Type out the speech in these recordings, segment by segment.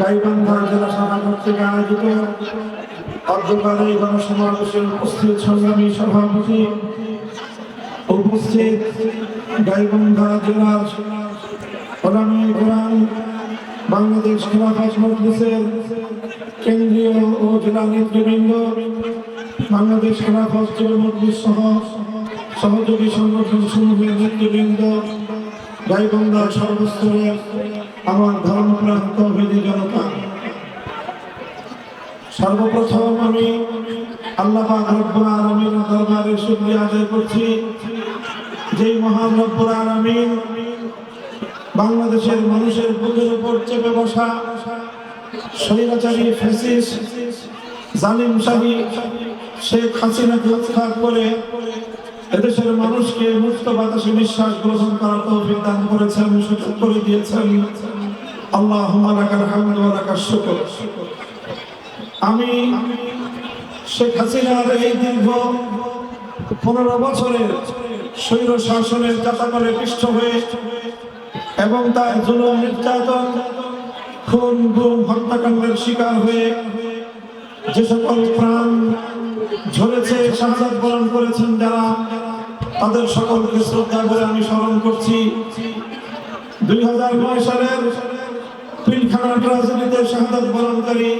গাইবান্ধা জেলা শাখা কর্তৃক আয়োজিত অর্ধকার এই গণসমাবেশে উপস্থিত সংগ্রামী সভাপতি, উপস্থিত গাইবান্ধা জেলার ওলামে কোরআন বাংলাদেশ খেলাফত মজলিসের কেন্দ্রীয় ও জেলা নেতৃবৃন্দ, বাংলাদেশ খেলাফত যুব মজলিস সহ সহযোগী সংগঠন সমূহের নেতৃবৃন্দ গাইবান্ধার সর্বস্তরের আমার ধর্মপ্রান্ত বিধি জনতা, সর্বপ্রথম আমি আল্লাহ দরবারে আদায় করছি বাংলাদেশের মানুষের বুকের উপর চেপে বসা স্বৈরাচারী ফ্যাসিস শেখ করে এদেশের মানুষকে মুক্ত বাতাসে নিঃশ্বাস গ্রহণ করার তৌফিক দান করেছেন করে দিয়েছেন। আল্লাহ আমি শেখ হাসিনার এই দীর্ঘ পনেরো বছরের স্বৈর শাসনের চাতাকলে পিষ্ট হয়ে এবং তার জুলুম, নির্যাতন, খুন, গুম, হত্যাকাণ্ডের শিকার হয়ে যে সকল প্রাণ ঝরেছে শাহাদ বরণ করেছেন যারা, তাদের সকলকে শ্রদ্ধা করে আমি স্মরণ করছি। দুই হাজার নয় সালের পিলখানা ট্রাজেডিতে শাহাদ বরণকারী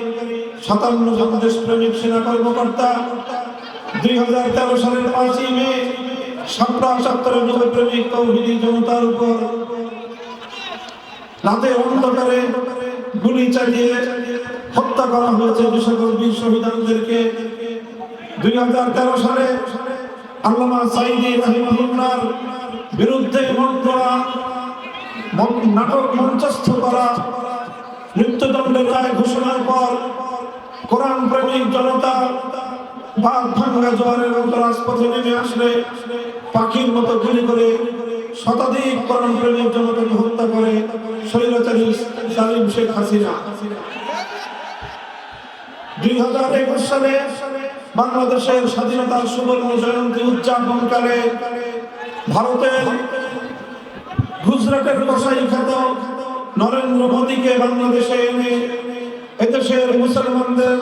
সাতান্ন জন দেশপ্রেমিক সেনা কর্মকর্তা। দুই হাজার তেরো সালের পাঁচই মে সাতটা সত্তরের নব্বই প্রেমিক তৌহিদি জনতার উপর রাতে অন্ধকারে গুলি চালিয়ে হত্যা করা হয়েছে সকল শহীদানদেরকে। দুই হাজার তেরো সালে আল্লামা সাইদি রহিমাহুল্লার বিরুদ্ধে মন নাটক মঞ্চস্থ করা মৃত্যুদণ্ডের রায় ঘোষণার পর কোরআন প্রেমিক জনতা বাঘ ভাঙ্গা জোয়ারের মতো রাজপথে নেমে আসলে, পাখির মতো গুলি করে শতাধিক কোরআন প্রেমিক জনতাকে হত্যা করে স্বৈরাচারী সালিম শেখ হাসিনা। দুই হাজার একুশ সালে বাংলাদেশের স্বাধীনতার সুবর্ণ জয়ন্তী উদযাপনকালে ভারতের গুজরাটের কসাই খ্যাত নরেন্দ্র মোদীকে বাংলাদেশে এনে এদেশের মুসলমানদের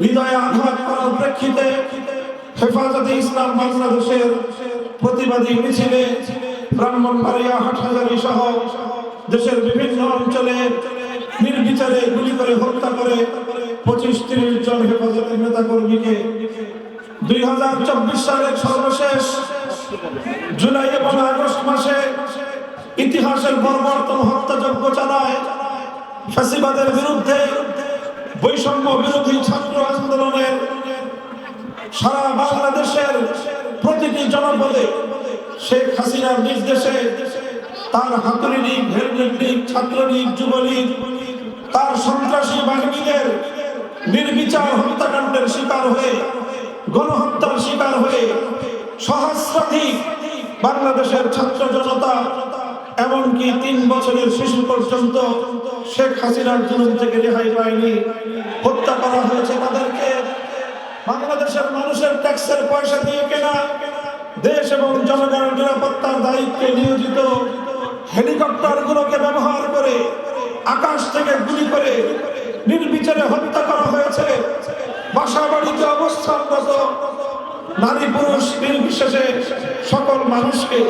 হৃদয়ে আঘাত করার প্রেক্ষিতে হেফাজতে ইসলাম বাংলাদেশের প্রতিবাদী মিছিলে ব্রাহ্মণবাড়িয়া, হাটহাজারি সহ দেশের বিভিন্ন অঞ্চলে নির্বিচারে গুলি করে হত্যা করে পঁচিশ তিরিশ জন হেফাজতের নেতা কর্মীকে দুই হাজার চব্বিশ সালের সর্বশেষ জুলাই এবং আগস্ট মাসে ইতিহাসের বর্বরতম হত্যাযজ্ঞ চালায়। ফ্যাসিবাদের বিরুদ্ধে বৈষম্য বিরোধী ছাত্র আন্দোলনের সারা বাংলাদেশের প্রতিটি জনপদে শেখ হাসিনার নির্দেশে তার লীগ ছাত্রলীগ, যুবলীগ, তার সন্ত্রাসী বাহিনীদের নির্বিচার হত্যাকাণ্ডের শিকার হয়ে, গণহত্যার শিকার হয়ে সহস্রাধিক বাংলাদেশের ছাত্র জনতা এমনকি তিন বছরের শিশু পর্যন্ত শেখ হাসিনার জুলুম থেকে রেহাই পায়নি। হত্যা করা হয়েছে তাদেরকে। বাংলাদেশের মানুষের ট্যাক্সের পয়সা দিয়ে কেনা, দেশ এবং জনগণের নিরাপত্তার দায়িত্বে নিয়োজিত হেলিকপ্টারগুলোকে ব্যবহার করে আকাশ থেকে গুলি করে নির্বিচারে হত্যা করা হয়েছে। বাসা বাড়িতে অবস্থানরত নারী পুরুষ নির্বিশেষে সকল মানুষকে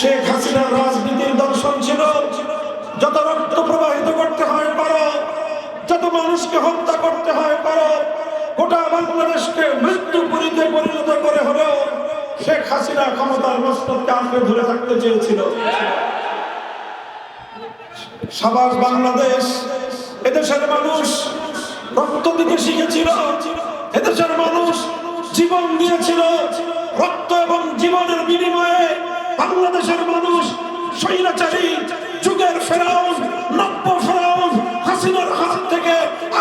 শেখ হাসিনার রাজনীতির দর্শন ছিল। যত রক্ত প্রবাহিত করতে হয় পারো, যত মানুষকে হত্যা করতে হয় পারো, গোটা বাংলাদেশকে মৃত্যু পুরীতে পরিণত করে হলেও শেখ হাসিনা ক্ষমতার মস্তককে আঁকড়ে ধরে থাকতে চেয়েছিল। সাবাস বাংলাদেশ এদেশের মানুষ রক্ত দিতে শিখেছিল, এদেশের মানুষ জীবন দিয়েছিল, রক্ত এবং জীবনের বিনিময়ে বাংলাদেশের মানুষ, স্বৈরাচারী, যুগের ফেরাউন, নব্য ফেরাউন, হাসিনার হাত থেকে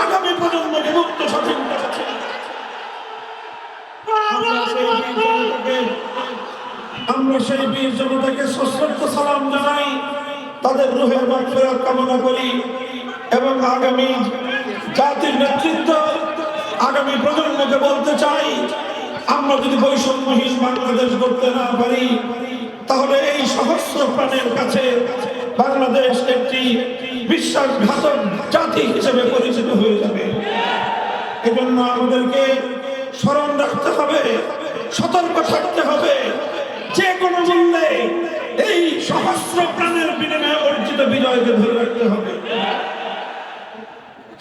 আগামী প্রজন্মকে মুক্ত স্বাধীন করেছে। আমরা সেই বীর জনতাকে, আমরা সেই বীর জনতাকে সশ্রদ্ধ সালাম জানাই, তাদের রুহের মাগফিরাত কামনা করি এবং আগামী জাতির নেতৃত্ব আগামী প্রজন্মকে বলতে চাই, আমরা যদি বৈষম্যহীন বাংলাদেশ করতে না পারি তাহলে এই সহস্র প্রাণের কাছে বাংলাদেশ একটি বিশ্বাসঘাতক জাতি হিসেবে পরিচিত হয়ে যাবে। এজন্য আমাদেরকে স্মরণ রাখতে হবে, সতর্ক থাকতে হবে। যে কোনো মূল্যে এই সহস্র প্রাণের বিনিময়ে অর্জিত বিজয়কে ধরে রাখতে হবে।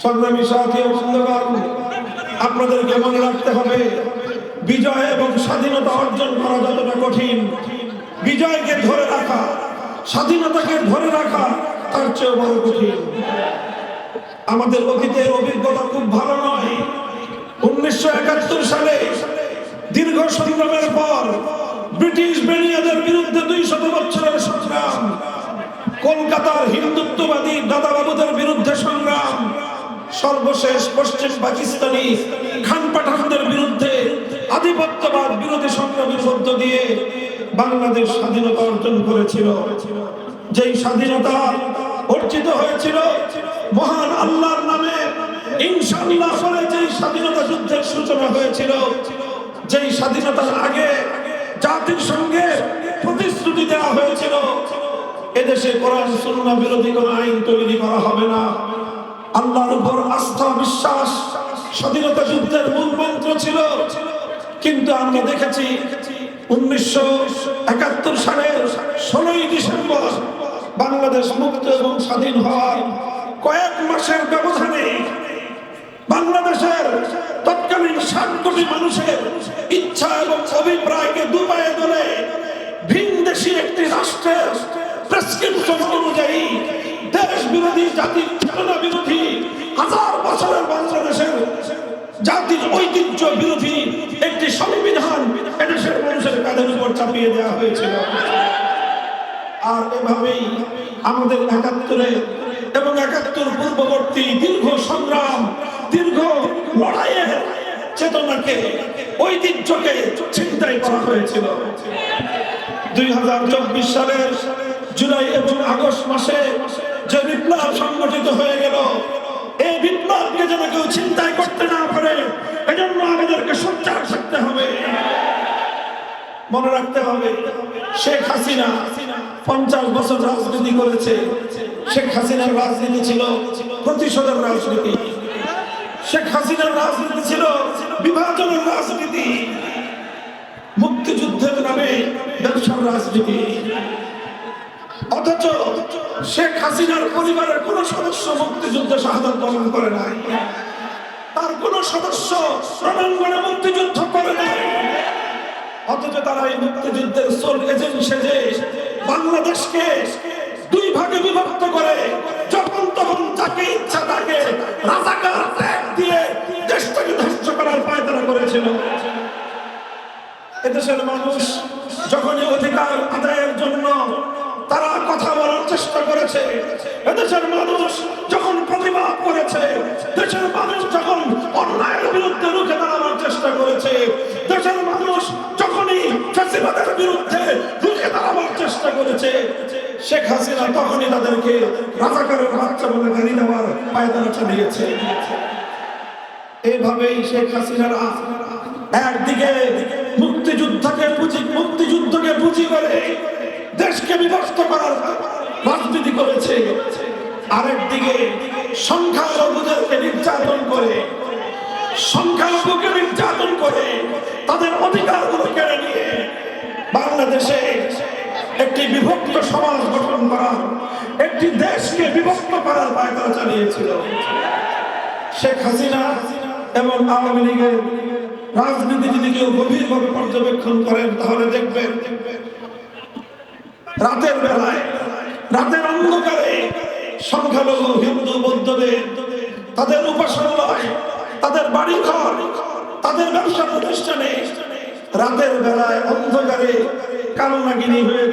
সংগ্রামী সাথী বন্ধুগণ, আপনাদেরকে মনে রাখতে হবে, বিজয় এবং স্বাধীনতা অর্জন করা যতটা কঠিন বিজয়কে ধরে রাখা, স্বাধীনতাকে ধরে রাখা তার চেয়ে বড় কঠিন। আমাদের অতীতের অভিজ্ঞতা খুব ভালো নয়। উনিশশো একাত্তর সালে দীর্ঘ সংগ্রামের পর ব্রিটিশ বেনিয়াদের বিরুদ্ধে দুই শত বছরের সংগ্রাম, কলকাতার হিন্দুত্ববাদী দাদাবাবুদের বিরুদ্ধে সংগ্রাম, সর্বশেষ পশ্চিম পাকিস্তানি খান পাঠানদের বিরুদ্ধে আধিপত্যবাদ বিরোধী সংগ্রামের মধ্য দিয়ে বাংলাদেশ স্বাধীনতা অর্জন করেছিল। যেই স্বাধীনতা অর্জিত হয়েছিল, মহান আল্লাহর নামে ইনশাআল্লাহ বলে যেই স্বাধীনতা যুদ্ধের সূচনা হয়েছিল, যেই স্বাধীনতার আগে জাতির সঙ্গে প্রতিশ্রুতি দেওয়া হয়েছিল, এদেশে কোরআন, সুন্নাহ বিরোধী কোনো আইন তৈরি করা হবে না। আল্লাহর উপর আস্থা, বিশ্বাস, স্বাধীনতা যুদ্ধের মূল মন্ত্র ছিল। কিন্তু আমরা দেখেছি উনিশশো একাত্তর সালের ষোলোই ডিসেম্বর বাংলাদেশ মুক্ত এবং স্বাধীন হওয়ার কয়েক মাসের ব্যবধানে বাংলাদেশের তৎকালীন ষাট কোটি মানুষের ইচ্ছা এবং অভিপ্রায়কে দুপায়ে ভিন দেশি একটি রাষ্ট্রের প্রেসক্রিপশন অনুযায়ী দেশ বিরোধী জাতির চেতনা বিরোধী, হাজার বছরের বাংলাদেশের জাতির ঐতিহ্য বিরোধী একটি সংবিধান এদেশের মানুষের কাঁধের উপর দেওয়া হয়েছিল আর এভাবেই আমাদের একাত্তরে এবং একাত্তর পূর্ববর্তী দীর্ঘ সংগ্রাম, দীর্ঘ লড়াইয়ের চেতনাকে, ঐতিহ্যকে চিন্তাই করা হয়েছিল। দুই হাজার চব্বিশ সালের জুলাই এবং আগস্ট মাসে যে বিপ্লব সংগঠিত হয়ে গেল, এই বিপ্লবকে যেন কেউ চিন্তায় করতে না পারে, এজন্য আমাদেরকে সোচ্চার থাকতে হবে। মনে রাখতে হবে, শেখ হাসিনা পঞ্চাশ বছর রাজনীতি করেছে। শেখ হাসিনার রাজনীতি ছিল প্রতিশোধের রাজনীতি। শেখ হাসিনার রাজনীতি ছিল বিভাজনের রাজনীতি। মুক্তিযুদ্ধের নামে ব্যবসার রাজনীতি। অথচ শেখ হাসিনার পরিবারের কোন সদস্য মুক্তিযুদ্ধে শাহাদত বরণ করে নাই। তার কোন সদস্য রণাঙ্গনে মুক্তিযুদ্ধ করে নাই। অথচ তারা এই মুক্তিযুদ্ধের সোল এজেন্ট সেজে বাংলাদেশকে দুই ভাগে বিভক্ত করে, যখন তখন যাকে ইচ্ছা তাকে রাজাকার ট্যাগ দিয়ে দেশটাকে ধ্বংস করার পায়তারা করেছিল। এদেশের মানুষ যখনই অধিকার আদায়ের জন্য তারা কথা বলার চেষ্টা করেছে, এদেশের মানুষ যখন প্রতিবাদ করেছে, দেশের মানুষ যখন অন্যায়ের বিরুদ্ধে রুখে দাঁড়ানোর চেষ্টা করেছে, দেশের মানুষ ফ্যাসিবাদের বিরুদ্ধে রুখে দাঁড়ানোর চেষ্টা করেছে। শেখ হাসিনা তখনই তাদেরকে রাজাকারের বাচ্চা বলে গাড়ি এইভাবেই শেখ একদিকে মুক্তিযুদ্ধকে পুঁজি মুক্তিযুদ্ধকে পুঁজি করে দেশকে বিভক্ত করার রাজনীতি করেছে। আরেকদিকে সংখ্যালঘুদেরকে নির্যাতন করে, সংখ্যালঘুকে নির্যাতন করে তাদের অধিকারগুলো কেড়ে নিয়ে বাংলাদেশে একটি বিভক্ত সমাজ গঠন করার একটি দেশকে বিভক্ত করার পায়তারা চালিয়েছিল। শেখ হাসিনা এবং আওয়ামী লীগের রাজনীতি যদি কেউ গভীরভাবে পর্যবেক্ষণ করেন, তাহলে দেখবেন রাতের বেলায়, রাতের অন্ধকারে সংখ্যালঘু, হিন্দু, বৌদ্ধদের, তাদের উপাসনালয়, তাদের বাড়ি ঘর তাদের ব্যবসা প্রতিষ্ঠানে রাতের বেলায় অন্ধকারে কালো নাগিনী হয়ে